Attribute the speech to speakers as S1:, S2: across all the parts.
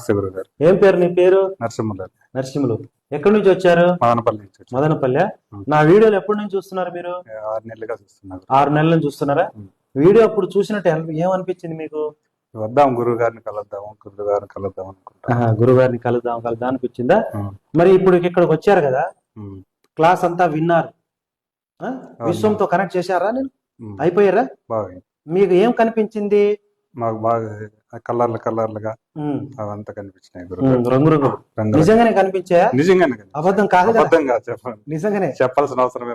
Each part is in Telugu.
S1: నమస్తే గురుగారు
S2: ఏం పేరు నీ పేరు?
S1: నరసింహులు
S2: నరసింహులు. ఎక్కడి నుంచి వచ్చారు?
S1: మదనపల్లి నుంచి.
S2: మదనపల్లె. నా వీడియోలు ఎప్పటి నుంచి చూస్తున్నారు మీరు?
S1: ఆరు నెలలుగా చూస్తున్నారు.
S2: ఆరు నెలల నుంచి చూస్తున్నారా. వీడియో అప్పుడు చూసినట్టు ఏమనిపించింది మీకు?
S1: వద్దాం గురువు గారిని కలుద్దాం గురువు గారిని కలుద్దాం అనుకుంటా.
S2: ఆహా, గురుగారిని కలుద్దాం కలుద్దాం అనిపించిందా. మరి ఇప్పుడు ఇక్కడికి వచ్చారు కదా. క్లాస్ అంతా విన్నారు? విశ్వంతో కనెక్ట్ చేశారా? నేను. అయిపోయారా? మీకు ఏం కనిపించింది?
S1: మాకు బాగా కలర్లు కలర్లుగా. అవంతా కనిపించినాయి
S2: రంగు నిజంగానే కనిపించాయా?
S1: నిజంగానే.
S2: అబద్ధం కాదు కదా?
S1: అబద్ధంగా చెప్పండి.
S2: నిజంగానే.
S1: చెప్పాల్సిన అవసరమే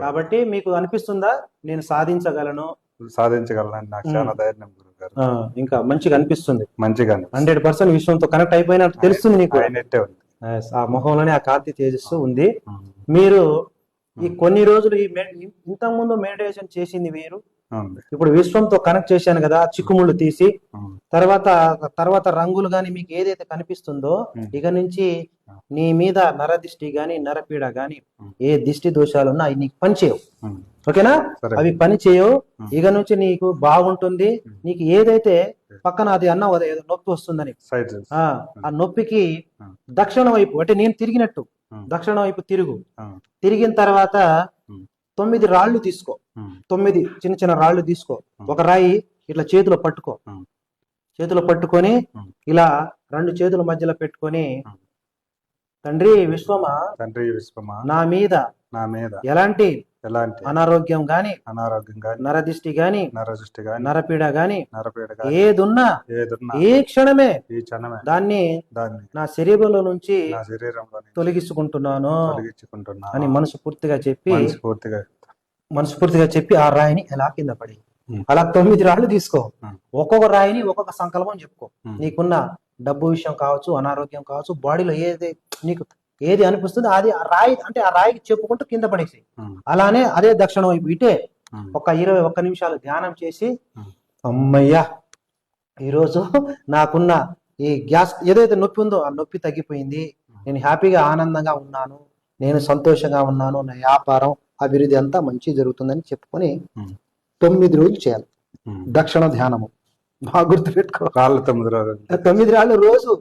S2: కాబట్టి మీకు అనిపిస్తుందా? నేను సాధించగలను.
S1: సాధించగలనని నాకు. చాలా ధైర్యం గురువు గారు.
S2: ఇంకా మంచిగా అనిపిస్తుంది.
S1: మంచిగా.
S2: హండ్రెడ్ పర్సెంట్ విశ్వంతో కనెక్ట్ అయిపోయినట్టు తెలుస్తుంది నీకు.
S1: అయినట్టే ఉంది.
S2: ఆ మొహంలోనే ఆ కాంతి తేజస్సు ఉంది. మీరు ఈ కొన్ని రోజులు ఈ మె- ఇంతకు ముందు మెడిటేషన్ చేసింది మీరు? ఇప్పుడు విశ్వంతో కనెక్ట్ చేశాను కదా చిక్కుముళ్ళు తీసి. తర్వాత తర్వాత రంగులు గాని మీకు ఏదైతే కనిపిస్తుందో. ఇక నుంచి నీ మీద నరదిష్టి గాని నరపీడ గాని. ఏ దిష్టి దోషాలు ఉన్నా అవి నీకు పనిచేయవు. ఓకేనా అవి పని చేయవు. ఇక నుంచి నీకు బాగుంటుంది. నీకు ఏదైతే పక్కన అది అన్నావు కదా ఏదో నొప్పి వస్తుందని ఆ నొప్పికి. దక్షిణ వైపు అంటే నేను తిరిగినట్టు. దక్షిణ వైపు తిరుగు. తిరిగిన తర్వాత. తొమ్మిది రాళ్ళు తీసుకో. తొమ్మిది చిన్న చిన్న రాళ్ళు తీసుకో. ఒక రాయి ఇట్లా చేతిలో పట్టుకో. చేతిలో పట్టుకొని. ఇలా రెండు చేతుల మధ్యలో పెట్టుకొని. తండ్రి విశ్వమ
S1: తండ్రి విశ్వమా
S2: నా మీద
S1: నా మీద
S2: ఎలాంటి
S1: ఎలాంటి
S2: అనారోగ్యం గాని
S1: అనారోగ్యం గాని
S2: నరదిష్టి గాని
S1: నరదృష్టి గాని
S2: నరపీడ గాని
S1: నరపీడ గాని
S2: ఏదున్నా
S1: ఏదున్నా
S2: ఏ క్షణమే
S1: ఈ క్షణమే
S2: దాన్ని
S1: దాన్ని
S2: నా శరీరంలో నుంచి
S1: నా శరీరంలో
S2: తొలగించుకుంటున్నాను
S1: తొలగించుకుంటున్నా
S2: అని మనసు పూర్తిగా చెప్పి
S1: మనస్ఫూర్తిగా
S2: మనస్ఫూర్తిగా చెప్పి ఆ రాయిని ఎలా కింద పడి. అలా తొమ్మిది రాళ్ళు తీసుకో. ఒక్కొక్క రాయిని ఒక్కొక్క సంకల్పం చెప్పుకో. నీకున్న డబ్బు విషయం కావచ్చు అనారోగ్యం కావచ్చు బాడీలో ఏది నీకు ఏది అనిపిస్తుందో అది ఆ రాయి అంటే ఆ రాయికి చెప్పుకుంటూ కింద పడేసి. అలానే అదే దక్షిణ వైపు ఇటే. ఒక ఇరవై ఒక్క నిమిషాలు ధ్యానం చేసి. అమ్మయ్యా ఈరోజు నాకున్న ఈ గ్యాస్ ఏదైతే నొప్పి ఉందో ఆ నొప్పి తగ్గిపోయింది నేను హ్యాపీగా ఆనందంగా ఉన్నాను నేను సంతోషంగా ఉన్నాను నా వ్యాపారం అభివృద్ధి అంతా మంచి జరుగుతుందని చెప్పుకొని. తొమ్మిది రోజులు చేయాలి. దక్షిణ ధ్యానము బాగా గుర్తుపెట్టుకో
S1: తొమ్మిది
S2: రాళ్ళు రోజు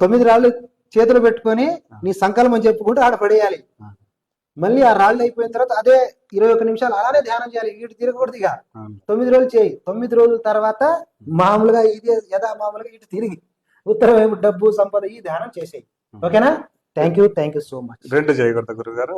S2: తొమ్మిది రాళ్ళు చేతులు పెట్టుకొని నీ సంకల్పం చెప్పుకుంటూ ఆడ పడేయాలి. మళ్ళీ ఆ రాళ్ళు అయిపోయిన తర్వాత అదే ఇరవై ఒక్క నిమిషాలు అలానే ధ్యానం చేయాలి. ఇటు తిరగకూడదు ఇక. తొమ్మిది రోజులు చేయి. తొమ్మిది రోజుల తర్వాత మామూలుగా ఇదే యథా మామూలుగా ఇటు తిరిగి ఉత్తరం వైపు డబ్బు సంపద ఈ ధ్యానం చేసేయి. ఓకేనా? Thank you thank you so much
S1: రెండు చేయకూడదు గురుగారు.